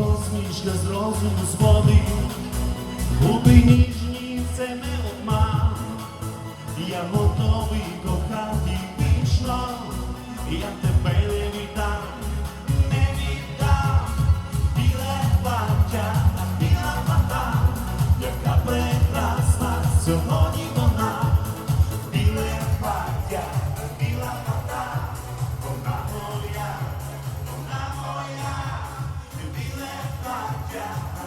посмішка з розуму зводить, губи ніжні це не обман. Я готовий кохати вічно, я тебе не віддам, не віддам. Біле плаття, біла вода, яка прекрасна сьогодні плаття,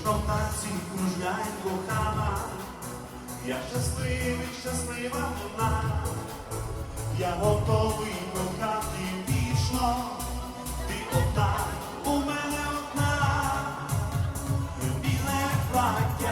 Ніжно в танці кружляє кохана, я щасливий, щаслива вона, я готовий кохати вічно, ти одна, у мене одна, біле плаття,